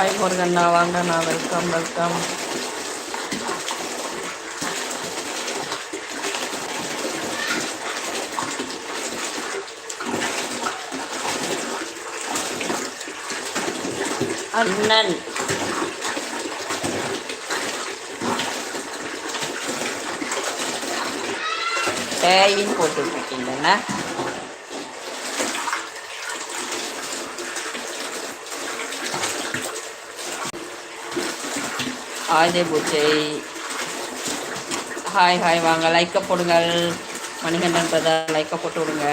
Hi முருகண்ணா நான் welcome welcome அண்ணன். டேயின்னு போட்டுட்ருக்கீங்கண்ணா ஆயுதே பூஜை ஹாய் ஹாய் வாங்க. லைக்கை போடுங்கள். மணிகண்டன் பிரதர் லைக்கை போட்டு விடுங்க.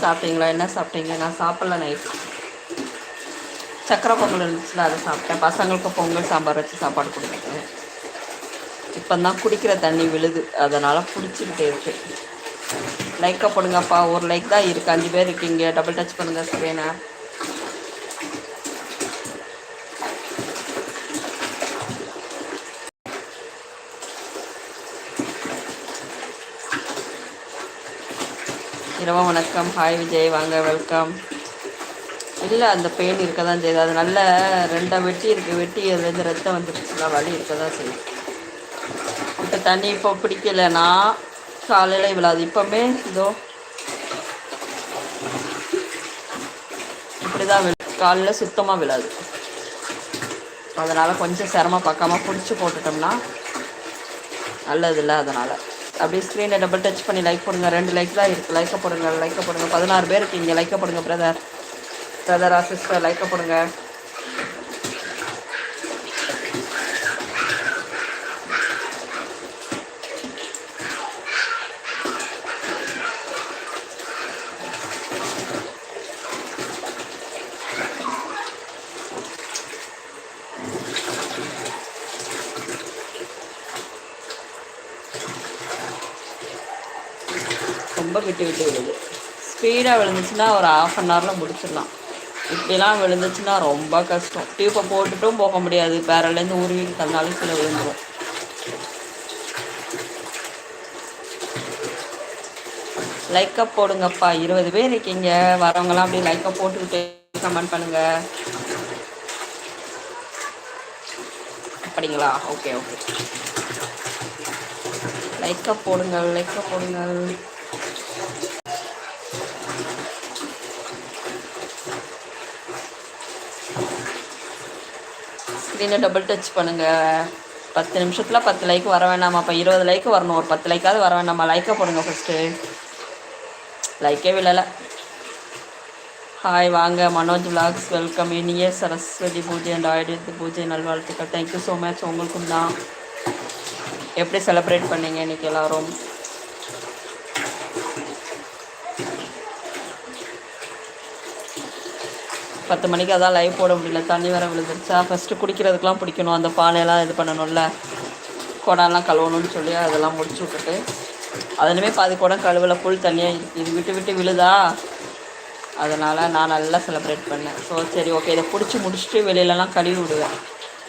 சாப்பிட்டீங்களா? என்ன சாப்பிட்டீங்க? நான் சாப்பிடல நைட் சக்கரை பொங்கல் இருந்துச்சுல அதை சாப்பிட்டேன். பசங்களுக்கு பொங்கல் சாம்பார் வச்சு சாப்பாடு கொடுத்துட்டேன். இப்போ தான் குடிக்கிற தண்ணி விழுது. அதனால் பிடிச்சிக்கிட்டே இருக்கு லைக்கை போடுங்கப்பா. ஒரு லைக் தான் இருக்குது அஞ்சு பேர் இருக்கீங்க. டபுள் டச் பண்ணுங்கள் ஸ்க்ரீனை இரவு வணக்கம். ஹாய் விஜய். வாங்க வெல்கம் இல்லை அந்த பெயின் இருக்க தான் செய்யுது. அது நல்ல ரெண்டாக வெட்டி இருக்குது வெட்டி அதுலேருந்து ரத்தம் வந்துருச்சுன்னா வலி இருக்க தான் செய்யுது. இப்போ தண்ணி இப்போ பிடிக்கலைன்னா காலையில் விழாது இப்போமே இதோ இப்படி தான் விழு காலையில் சுத்தமாக விழாது. அதனால் கொஞ்சம் சிரமம் பார்க்காம பிடிச்சி போட்டுட்டோம்னா நல்லதில்லை அதனால். அப்படியே ஸ்க்ரீனை டபுள் டச் பண்ணி லைக் போடுங்க. ரெண்டு லைக் தான் இருக்குது லைக்கை போடுங்க லைக்கை போடுங்க. பதினாறு பேர் இருக்கீங்க. லைக்கை போடுங்க பிரதர் பிரதரா சிஸ்டர் லைக்கை போடுங்க. ரொம்ப விட்டு விட்டு விழுது ஸ்பீடாக விழுந்துச்சுன்னா ஒரு ஆஃப் அன் ஹவரில் முடிச்சிடலாம். இப்படிலாம் விழுந்துச்சுன்னா ரொம்ப கஷ்டம். டியூப்பை போட்டுட்டும் போக முடியாது. பேரலேருந்து உருவி தந்தாலும் சில விழுந்துடும் லைக்கப் போடுங்கப்பா. இருபது பேர் இருக்கீங்க. வரவங்களாம் அப்படியே லைக்கப் போட்டுக்கிட்டு கமெண்ட் பண்ணுங்க. அப்படிங்களா? ஓகே ஓகே லைக்கப் போடுங்கள். லைக்கப் போடுங்கள். ஸ்க்ரீனை டபுள் டச் பண்ணுங்கள் பத்து நிமிஷத்தில் பத்து லைக் வர வேணாமா அப்போ இருபது லைக் வரணும். ஒரு பத்து லைக்காவது வர வேண்டாமா. லைக்கை போடுங்க ஃபஸ்ட்டு லைக்கே விழலை. ஹாய் வாங்க. மனோஜ் விலாக்ஸ் வெல்கம் இனிய சரஸ்வதி பூஜை அண்ட் ஆயுத பூஜை நல்வாழ்த்துக்கள். தேங்க்யூ ஸோ மச் உங்களுக்கும் தான். எப்படி செலிப்ரேட் பண்ணீங்க இன்றைக்கி எல்லோரும்? பத்து மணிக்கு அதான் லைவ் போட முடியல. தண்ணி வேற விழுந்துருச்சா? ஃபஸ்ட்டு குடிக்கிறதுக்கெலாம் பிடிக்கணும். அந்த பானையெல்லாம் இது பண்ணணும்ல. குடம்லாம் கழுவணும்னு சொல்லி அதெல்லாம் முடிச்சு விட்டுட்டு. அதுலேயுமே பாதி குடம் கழுவல. புல் தண்ணியாக இது விட்டு விட்டு விழுதா? அதனால் நான் நல்லா செலிப்ரேட் பண்ணேன். ஸோ சரி ஓகே இதை பிடிச்சி முடிச்சுட்டு வெளியிலலாம் கழுவி விடுவேன்.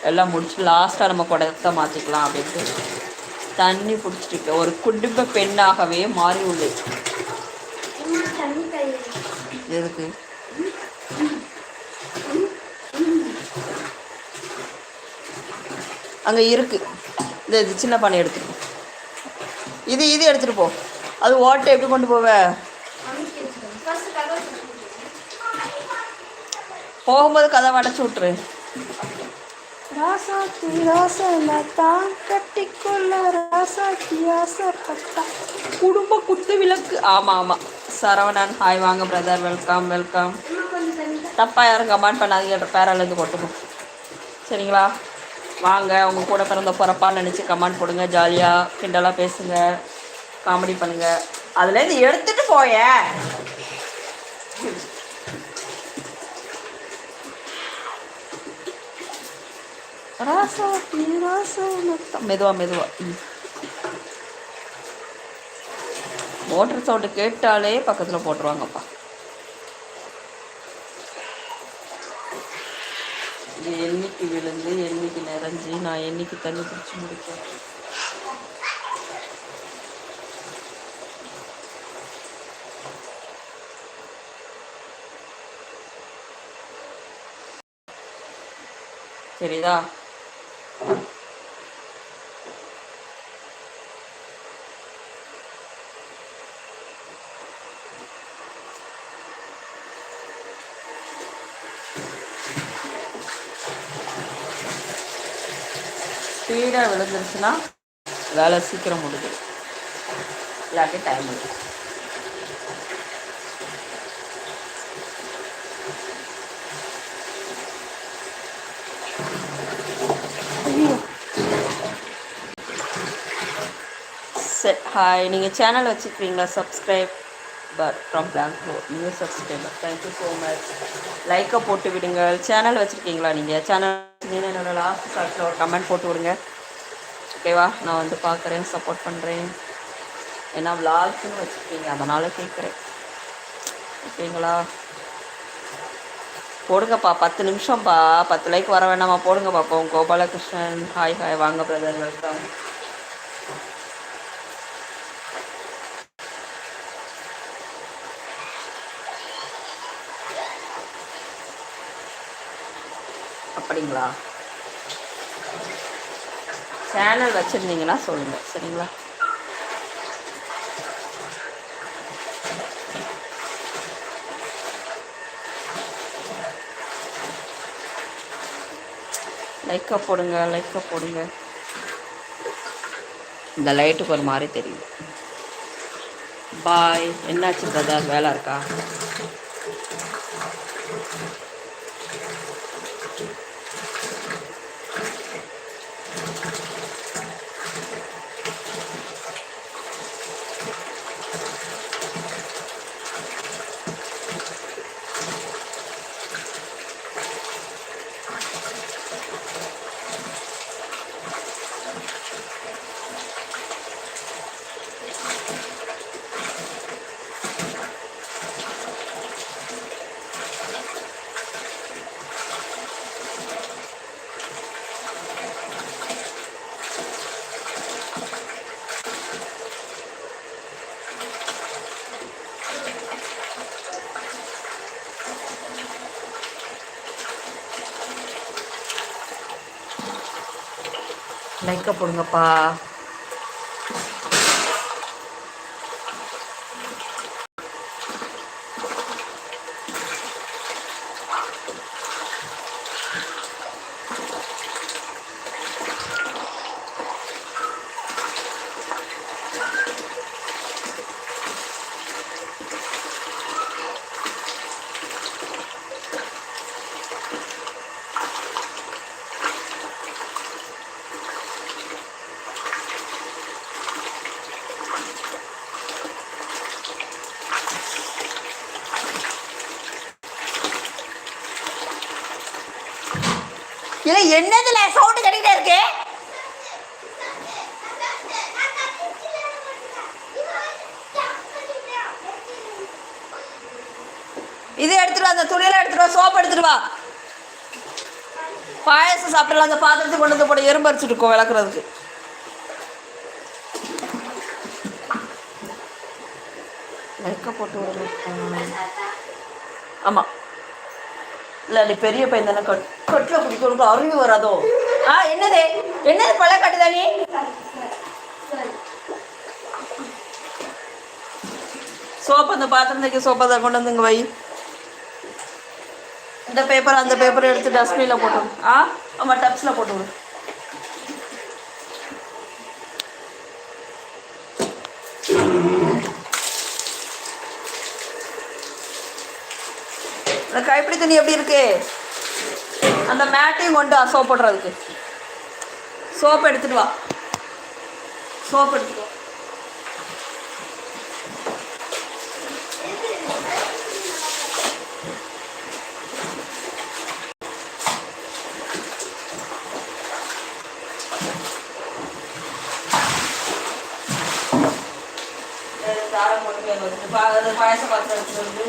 எல்லாம் முடிச்சுட்டு லாஸ்ட்டாக நம்ம குடத்தை மாற்றிக்கலாம் அப்படின்ட்டு. தண்ணி பிடிச்சிட்டு ஒரு குடும்ப பெண்ணாகவே மாறி உள்ளது எதுக்கு? அங்கே இருக்கு. இந்த இது சின்ன பானை எடுத்துட்டு போ. இது இது எடுத்துட்டு போ. அது ஓட்டை எப்படி கொண்டு போவ? போகும்போது கதை அடைச்சி விட்ரு ராசாத்தி ராசத்தான் கட்டிக்கொள்ள ராசாத்தி ஆசைப்பட்டா குடும்ப குத்து விளக்கு. ஆமாம் ஆமாம் சரவணன் ஹாய் வாங்க பிரதர் வெல்கம் வெல்கம் தப்பாக யாரும் கமெண்ட் பண்ணாதீங்க. பேராலேருந்து கொட்டுக்கும் சரிங்களா? வாங்க உங்கள் கூட பிறந்த பிறப்பான்னு நினச்சி கமெண்ட் போடுங்க ஜாலியாக கிண்டலாக பேசுங்க காமெடி பண்ணுங்க. அதுலேருந்து எடுத்துட்டு போய. ராசா ராசா மெதுவா மெதுவா. மோட்டர் சவுண்டு கேட்டாலே பக்கத்தில் போட்டுருவாங்கப்பா. இது என்னைக்கு விழுந்து என்னைக்கு நிறைஞ்சி நான் என்னைக்கு தண்ணி பிடிச்சி முடிப்பேன் சரிதா? ஸ்பீடாக விழுந்துருச்சுன்னா வேலை சீக்கிரம் முடிஞ்சு இல்லாட்டி டைம் எடுக்கும் ஹாய் நீங்கள் சேனல் வச்சுருக்கீங்களா? Subscriber from Bangalore new subscriber thank you so much லைக்கை போட்டு விடுங்க சேனல் வச்சுருக்கீங்களா நீங்கள் சேனல் என்னோடய லாஸ்ட் ஷார்ட்டில் ஒரு கமெண்ட் போட்டு விடுங்க. ஓகேவா நான் வந்து பார்க்குறேன் சப்போர்ட் பண்ணுறேன் ஏன்னா விளாக்ஸ்னு வச்சுருக்கீங்க அதனால் கேட்குறேன் ஓகேங்களா போடுங்கப்பா பத்து நிமிஷம்ப்பா. பத்து லைக் வர வேண்டாமா போடுங்க பார்ப்போம் கோபாலகிருஷ்ணன் ஹாய் ஹாய் வாங்க பிரதர் வெல்கம் அப்படிங்களா? சேனல் வச்சுருந்தீங்கன்னா சொல்லுங்கள் சரிங்களா? லைக்கை போடுங்க லைக்கை போடுங்க. இந்த லைட்டுக்கு ஒரு மாதிரி தெரியுது பாய் என்னாச்சு பிரதர் வேலை இருக்கா? லைக்கை போடுங்கப்பா. என்னதுல? சவுண்டு கட்டிக்கிட்டே இருக்கு. இது எடுத்துட்டு வா அந்த துணியெல்லாம் எடுத்துட்டு வா சோப்பு எடுத்துட்டு வா. பாயசம் சாப்பிடலாம் அந்த பாத்திரத்தை கொண்டு வந்து போட எறும்பு அரிச்சிட்டு இருக்கோம் விளக்குறதுக்கு. லைக்க போட்டு ஆமாம் இல்லை நீ பெரிய பையன் தானே. கட் கட்டில் பிடிக்கிறதுக்கு அறிவு வராதோ? ஆ என்னது? என்னது பழ கட்டுதா நீ? சோப்பு அந்த பாத்திரத்துக்கு சோப்பை தான் கொண்டு வந்துங்க வை. இந்த பேப்பர் அந்த பேப்பரை எடுத்து டஸ்ட்பினில் போட்டு விடு. ஆ ஆமாம் டப்ஸில் போட்டு விடு இந்த கைப்பிடி துணி எப்படி இருக்கு? அந்த மேட்டையும் கொண்டு வா சோப் போடுறதுக்கு. சோப் எடுத்துட்டு வா. சோப் எடுத்துட்டு வா. தாரம் போட்டு வேக பாத்திரம் எடுத்துட்டு வந்து.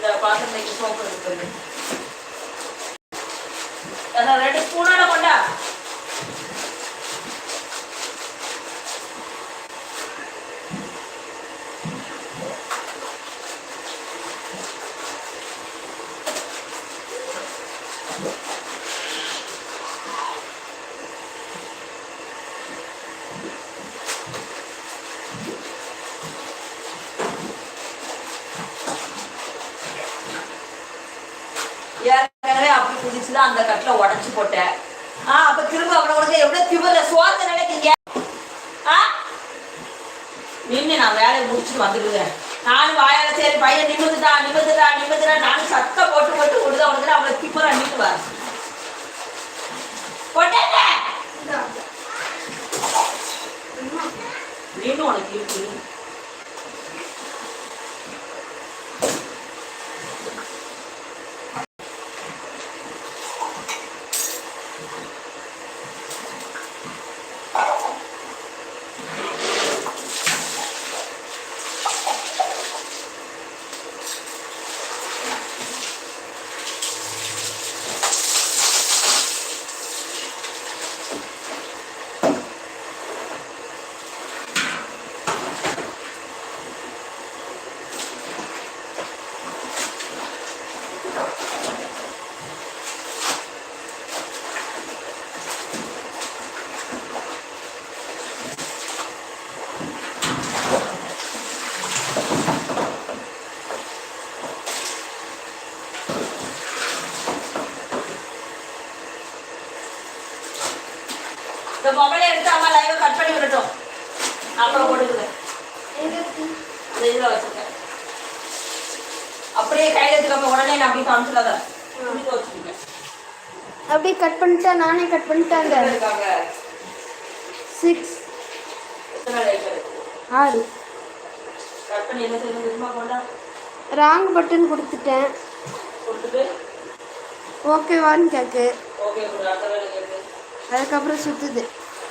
அந்த பாத்திரத்துக்கு சோப்பு இருக்குது அதான் ரெண்டு ஸ்பூனோட கொண்டா Thank you அப்படி குதிச்சுதான் அந்த கட்டில போட்டேன். ஆ அப்ப திரும்ப அவனை உனக்கு எவ்வளவு திமிர சுவார்த்த நினைக்கிறீங்க? ஆ? நின்று நான் வேலையை முடிச்சுட்டு வந்துடுவேன் நானும் வாயால சரி பையன் நிமிந்துட்டா நிமிந்துட்டா நிமிந்துட்டா நானும் சத்தம் போட்டு போட்டு விடுதா உனக்கு அவளை திமிர நின்றுவார் போட்டேன்? நின்று உனக்கு இருக்கு இந்த மொபைலை எடுத்து அம்மா லைவ் கட் பண்ணி விடட்டும். அப்புறம் இந்த இதில் வச்சிருக்கேன் அப்படியே கையில் எடுத்துக்காம உடனே நான் அப்படி காமிச்சிடாத. துணி துவச்சிருக்கேன் அப்படியே கட் பண்ணிட்டா நானே கட் பண்ணிட்டேன் சிக்ஸ் ஆறு. கட் பண்ணி என்ன செய்யணும் கொண்டா ராங் பட்டன் கொடுத்துட்டேன். கொடுத்துட்டு. ஓகேவான்னு கேட்கு ஓகே ஒரு அடுத்த